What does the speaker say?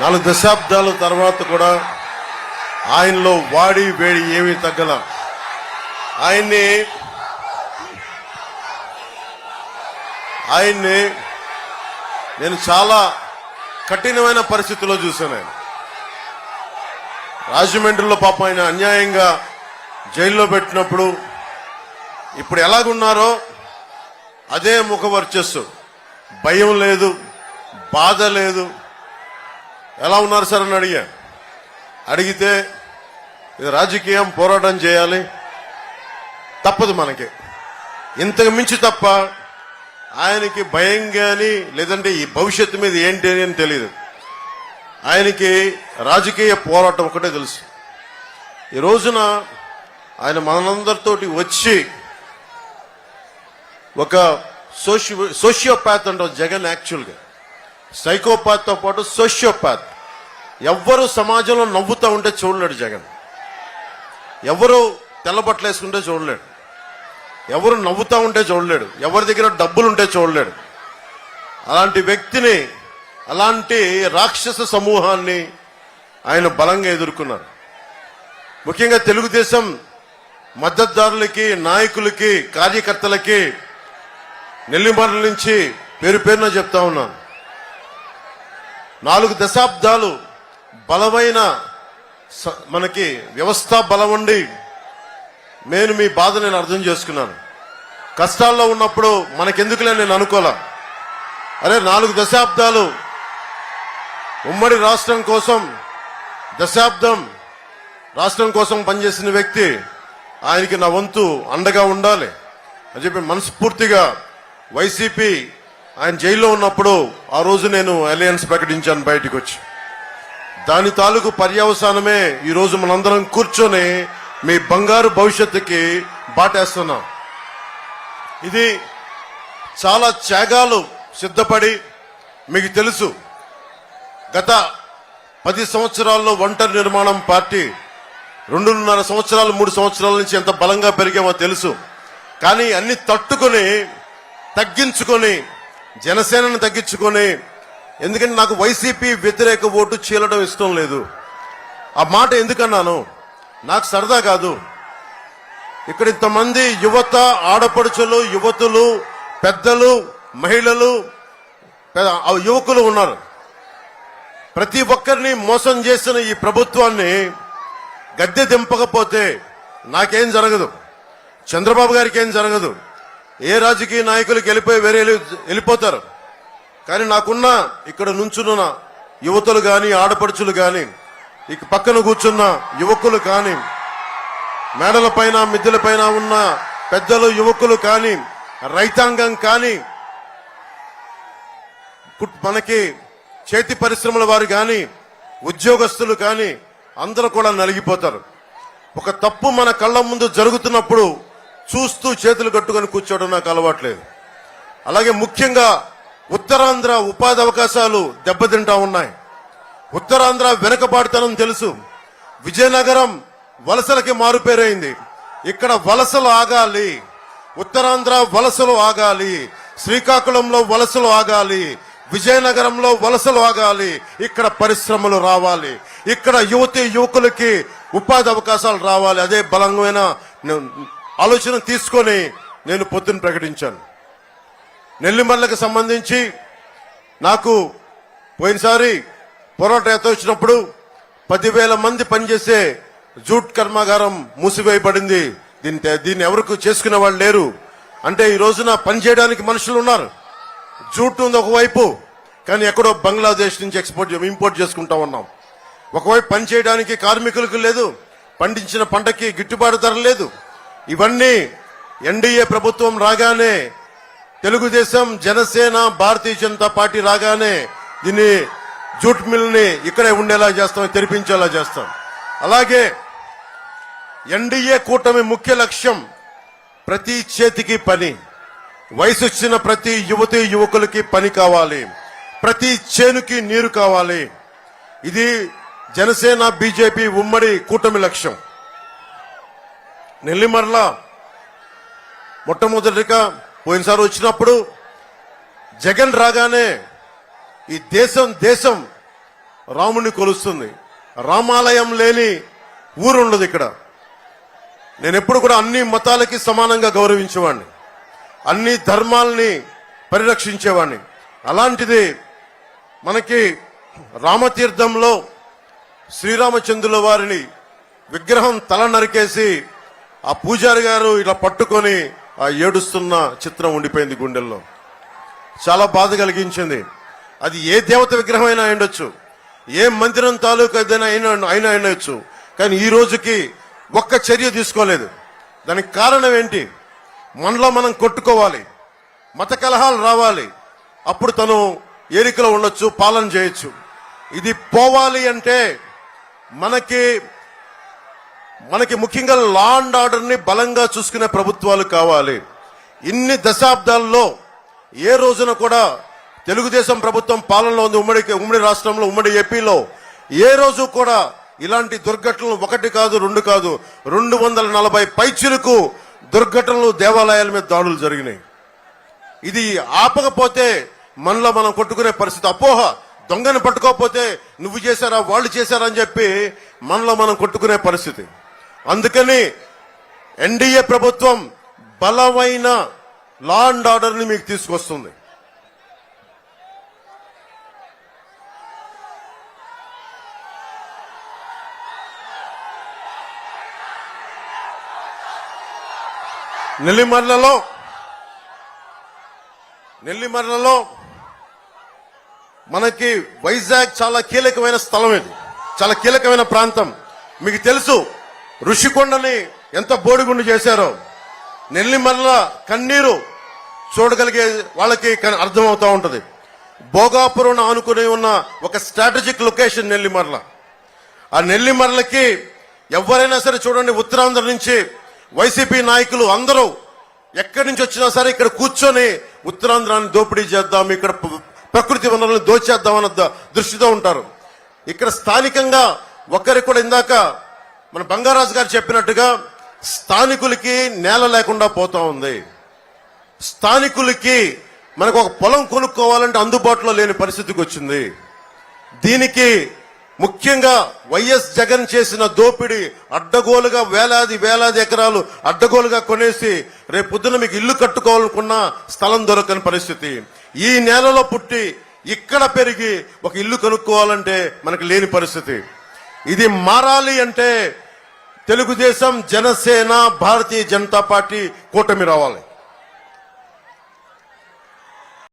నాలుగు దశాబ్దాల తర్వాత కూడా ఆయనలో వాడి వేడి ఏమీ తగ్గల. ఆయన్ని ఆయన్ని నేను చాలా కఠినమైన పరిస్థితుల్లో చూశాను ఆయన. రాజమండ్రిలో పాపం ఆయన అన్యాయంగా జైల్లో పెట్టినప్పుడు ఇప్పుడు ఎలాగున్నారో అదే ముఖ వర్చస్సు భయం లేదు బాధ లేదు ఎలా ఉన్నారు సార్ అని అడిగా. అడిగితే ఇది రాజకీయం పోరాటం చేయాలి. తప్పదు మనకి. ఇంతకు మించి తప్ప ఆయనకి భయం కానీ లేదంటే ఈ భవిష్యత్తు మీద ఏంటి అని తెలియదు ఆయనకి రాజకీయ పోరాటం ఒకటే తెలుసు. ఈ రోజున ఆయన మనందరితోటి వచ్చి ఒక సోషియో సోషియోపాత్ అంటారు జగన్ యాక్చువల్గా. సైకోపాత్తో పాటు సోషియోపాత్. ఎవ్వరు సమాజంలో నవ్వుతూ ఉంటే చూడలేడు జగన్. ఎవరు తెల్లబట్టలు వేసుకుంటే చూడలేడు. ఎవరు నవ్వుతూ ఉంటే చూడలేడు. ఎవరి దగ్గర డబ్బులు ఉంటే చూడలేడు. అలాంటి వ్యక్తిని అలాంటి రాక్షస సమూహాన్ని ఆయన బలంగా ఎదుర్కొన్నారు. ముఖ్యంగా తెలుగుదేశం మద్దతుదారులకి నాయకులకి కార్యకర్తలకి నెల్లిమర్ల నుంచి పేరు పేరున చెప్తా ఉన్నాను. నాలుగు దశాబ్దాలు బలమైన స- మనకి వ్యవస్థ బలం ఉండి నేను మీ బాధ నేను అర్థం చేసుకున్నాను. కష్టాల్లో ఉన్నప్పుడు మనకెందుకులే నేను అనుకోలే. అరే నాలుగు దశాబ్దాలు ఉమ్మడి రాష్ట్రం కోసం దశాబ్దం రాష్ట్రం కోసం పనిచేసిన వ్యక్తి ఆయనకి నా వంతు అండగా ఉండాలి. అని చెప్పి మనస్ఫూర్తిగా వైసీపీ ఆయన జైల్లో ఉన్నప్పుడు ఆ రోజు నేను అలయన్స్ ప్రకటించాను బయటకు వచ్చి దాని తాలూకు పర్యవసానమే ఈరోజు మనందరం కూర్చొని మీ బంగారు భవిష్యత్తుకి బాటేస్తున్నాం. ఇది చాలా త్యాగాలు సిద్ధపడి మీకు తెలుసు. గత పది సంవత్సరాల్లో ఒంటరి నిర్మాణం పార్టీ రెండున్నర సంవత్సరాలు మూడు సంవత్సరాల నుంచి ఎంత బలంగా పెరిగామో తెలుసు. కానీ అన్ని తట్టుకొని తగ్గించుకొని జనసేనను తగ్గించుకొని ఎందుకంటే నాకు వైసీపీ వ్యతిరేక ఓటు చీలడం ఇష్టం లేదు. ఆ మాట ఎందుకన్నాను? నాకు సరదా కాదు. ఇక్కడ ఇంతమంది యువత ఆడపడుచులు యువతులు పెద్దలు మహిళలు ఆ యువకులు ఉన్నారు. ప్రతి ఒక్కరిని మోసం చేసిన ఈ ప్రభుత్వాన్ని గద్దె దింపకపోతే నాకేం జరగదు. చంద్రబాబు గారికి ఏం జరగదు. ఏ రాజకీయ నాయకులకు వెళ్ళిపోయి వేరే వెళ్ళి- వెళ్ళిపోతారు. కానీ నాకున్న ఇక్కడ నుంచున్న యువతులు కానీ ఆడపడుచులు కానీ ఇక పక్కన కూర్చున్న యువకులు కానీ మేడల పైన మిద్దెల పైన ఉన్న పెద్దలు యువకులు కానీ రైతాంగం కానీ మనకి చేతి పరిశ్రమల వారు కానీ ఉద్యోగస్తులు కానీ అందరూ కూడా నలిగిపోతారు. ఒక తప్పు మన కళ్ళ ముందు జరుగుతున్నప్పుడు చూస్తూ చేతులు కట్టుకొని కూర్చోవడం నాకు అలవాట్లేదు. అలాగే ముఖ్యంగా ఉత్తరాంధ్ర ఉపాధి అవకాశాలు దెబ్బతింటా ఉన్నాయి. ఉత్తరాంధ్ర వెనకబాటుతనం తెలుసు. విజయనగరం వలసలకి మారుపేరైంది. ఇక్కడ వలసలు ఆగాలి. ఉత్తరాంధ్ర వలసలు ఆగాలి. శ్రీకాకుళంలో వలసలు ఆగాలి. విజయనగరంలో వలసలు ఆగాలి. ఇక్కడ పరిశ్రమలు రావాలి. ఇక్కడ యువతి యువకులకి ఉపాధి అవకాశాలు రావాలి. అదే బలమైన ఆలోచన తీసుకొని నేను పొద్దున్న ప్రకటించాను. నెల్లిమర్లకు సంబంధించి నాకు పోయినసారి పోరాట యాత్ర వచ్చినప్పుడు పదివేల మంది పనిచేసే జూట్ కర్మాగారం మూసివేయబడింది. దీన్ని దీన్ని ఎవరికి చేసుకునే వాళ్ళు లేరు. అంటే ఈ రోజున పని చేయడానికి మనుషులు ఉన్నారు. జూట్ ఉంది ఒకవైపు కానీ ఎక్కడో బంగ్లాదేశ్ నుంచి ఎక్స్పోర్ట్ ఇంపోర్ట్ చేసుకుంటా ఉన్నాం. ఒకవైపు పని చేయడానికి కార్మికులకు లేదు పండించిన పంటకి గిట్టుబాటు ధర లేదు. ఇవన్నీ ఎన్డీఏ ప్రభుత్వం రాగానే తెలుగుదేశం జనసేన భారతీయ జనతా పార్టీ రాగానే దీన్ని జూట్ మిల్ని ఇక్కడే ఉండేలా చేస్తాం తెరిపించేలా చేస్తాం. అలాగే ఎన్డీఏ కూటమి ముఖ్య లక్ష్యం ప్రతి చేతికి పని. వయసు వచ్చిన ప్రతి యువతి యువకులకి పని కావాలి. ప్రతి చేనుకి నీరు కావాలి. ఇది జనసేన బీజేపీ ఉమ్మడి కూటమి లక్ష్యం. నెల్లిమర్ల మొట్టమొదటిగా పోయినసారి వచ్చినప్పుడు జగన్ రాగానే ఈ దేశం దేశం రాముని కొలుస్తుంది. రామాలయం లేని ఊరు ఉండదు ఇక్కడ. నేను ఎప్పుడు కూడా అన్ని మతాలకి సమానంగా గౌరవించేవాడిని. అన్ని ధర్మాల్ని పరిరక్షించేవాడిని. అలాంటిది మనకి రామతీర్థంలో శ్రీరామచంద్రుల వారిని విగ్రహం తల నరికేసి ఆ పూజారి గారు ఇలా పట్టుకొని ఆ ఏడుస్తున్న చిత్రం ఉండిపోయింది గుండెల్లో. చాలా బాధ కలిగించింది. అది ఏ దేవత విగ్రహం అయినా ఉండొచ్చు ఏ మందిరం తాలూకు ఏదైనా అయినా అయినా ఉండొచ్చు కానీ ఈ రోజుకి ఒక్క చర్య తీసుకోలేదు. దానికి కారణం ఏంటి? మనలో మనం కొట్టుకోవాలి. మత కలహాలు రావాలి. అప్పుడు తను ఏరికలో ఉండొచ్చు పాలన చేయొచ్చు. ఇది పోవాలి అంటే మనకి మనకి ముఖ్యంగా లా అండ్ ఆర్డర్ని బలంగా చూసుకునే ప్రభుత్వాలు కావాలి. ఇన్ని దశాబ్దాల్లో ఏ రోజున కూడా తెలుగుదేశం ప్రభుత్వం పాలనలో ఉంది. ఉమ్మడి ఉమ్మడి రాష్ట్రంలో ఉమ్మడి ఏపీలో ఏ రోజు కూడా ఇలాంటి దుర్ఘటనలు ఒకటి కాదు రెండు కాదు రెండు వందల నలభై పైచులకు దుర్ఘటనలు దేవాలయాల మీద దాడులు జరిగినాయి. ఇది ఆపకపోతే మనలో మనం కొట్టుకునే పరిస్థితి. అపోహ దొంగని పట్టుకోకపోతే నువ్వు చేశారా వాళ్ళు చేశారా అని చెప్పి మనలో మనం కొట్టుకునే పరిస్థితి. అందుకని ఎన్డీఏ ప్రభుత్వం బలమైన లా అండ్ ఆర్డర్ని మీకు తీసుకొస్తుంది. నెల్లిమర్లలో నెల్లిమర్లలో మనకి వైజాగ్ చాలా కీలకమైన స్థలం ఇది. చాలా కీలకమైన ప్రాంతం. మీకు తెలుసు ఋషికొండని ఎంత బోడిగుండు చేశారో నెల్లిమల్ల కన్నీరు చూడగలిగే వాళ్ళకి అర్థమవుతా ఉంటుంది. భోగాపురం ఆనుకుని ఉన్న ఒక స్ట్రాటజిక్ లొకేషన్ నెల్లిమర్ల ఆ నెల్లిమర్లకి ఎవరైనా సరే చూడండి ఉత్తరాంధ్ర నుంచి వైసీపీ నాయకులు అందరూ ఎక్కడి నుంచి వచ్చినా సరే ఇక్కడ కూర్చొని ఉత్తరాంధ్రాన్ని దోపిడీ చేద్దాం ఇక్కడ ప్ర- ప్రకృతి వనరులను దోచేద్దాం అన్న దృష్టితో ఉంటారు. ఇక్కడ స్థానికంగా ఒకరి కూడా ఇందాక మన బంగారాజు గారు చెప్పినట్టుగా స్థానికులకి నేల లేకుండా పోతా ఉంది. స్థానికులకి మనకు ఒక పొలం కొనుక్కోవాలంటే అందుబాటులో లేని పరిస్థితికి వచ్చింది. దీనికి ముఖ్యంగా వైఎస్ జగన్ చేసిన దోపిడీ అడ్డగోలుగా వేలాది వేలాది ఎకరాలు అడ్డగోలుగా కొనేసి రేపు పొద్దున మీకు ఇల్లు కట్టుకోవాలనుకున్న స్థలం దొరకని పరిస్థితి. ఈ నేలలో పుట్టి ఇక్కడ పెరిగి ఒక ఇల్లు కొనుక్కోవాలంటే మనకు లేని పరిస్థితి. ఇది మారాలి అంటే తెలుగుదేశం జనసేన భారతీయ జనతా పార్టీ కూటమి రావాలి.